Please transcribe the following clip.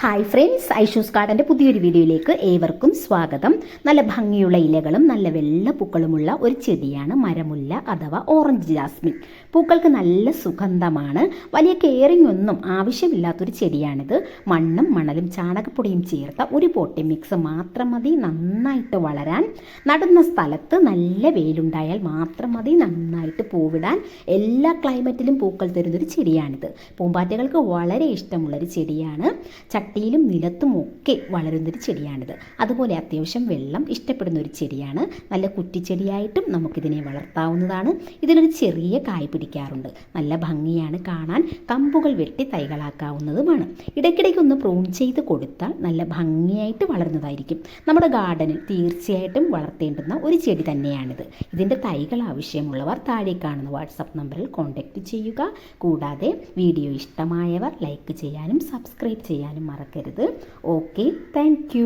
Hi friends Aishu's ഗാർഡന്റെ പുതിയൊരു വീഡിയോയിലേക്ക് ഏവർക്കും സ്വാഗതം. നല്ല ഭംഗിയുള്ള ഇലകളും നല്ല വെള്ള പൂക്കളുമുള്ള ഒരു ചെടിയാണ് മരമുല്ല അഥവാ ഓറഞ്ച് ജാസ്മിൻ പൂക്കൾക്ക് നല്ല സുഗന്ധമാണ്. വലിയ കെയറിംഗ് ഒന്നും ആവശ്യമില്ലാത്തൊരു ചെടിയാണിത്. മണ്ണും മണലും ചാണകപ്പൊടിയും ചേർത്ത ഒരു പോട്ടി മിക്സ് മാത്രം മതി നന്നായിട്ട് വളരാൻ. നടുന്ന സ്ഥലത്ത് നല്ല വെയിലുണ്ടായാൽ മാത്രം മതി നന്നായിട്ട് പൂവിടാൻ. എല്ലാ ക്ലൈമറ്റിലും പൂക്കൾ തരുന്നൊരു ചെടിയാണിത്. പൂമ്പാറ്റകൾക്ക് വളരെ ഇഷ്ടമുള്ളൊരു ചെടിയാണ്. ചട്ടിയിലും നിലത്തും ഒക്കെ വളരുന്നൊരു ചെടിയാണിത്. അതുപോലെ അത്യാവശ്യം വെള്ളം ഇഷ്ടപ്പെടുന്ന ഒരു ചെടിയാണ്. നല്ല കുറ്റിച്ചെടിയായിട്ടും നമുക്കിതിനെ വളർത്താവുന്നതാണ്. ഇതിനൊരു ചെറിയ കായ് പിടിക്കാറുണ്ട്. നല്ല ഭംഗിയാണ് കാണാൻ. കമ്പുകൾ വെട്ടി തൈകളാക്കാവുന്നതുമാണ്. ഇടയ്ക്കിടയ്ക്ക് ഒന്ന് പ്രൂൺ ചെയ്ത് കൊടുത്താൽ നല്ല ഭംഗിയായിട്ട് വളർന്നതായിരിക്കും. നമ്മുടെ ഗാർഡനിൽ തീർച്ചയായിട്ടും വളർത്തേണ്ടുന്ന ഒരു ചെടി തന്നെയാണിത്. ഇതിന്റെ തൈകൾ ആവശ്യമുള്ളവർ താഴെ കാണുന്ന വാട്സപ്പ് നമ്പറിൽ കോൺടാക്റ്റ് ചെയ്യുക. കൂടാതെ വീഡിയോ ഇഷ്ടമായവർ ലൈക്ക് ചെയ്യാനും സബ്സ്ക്രൈബ് ചെയ്യാനും മറക്കരുത്. Okay thank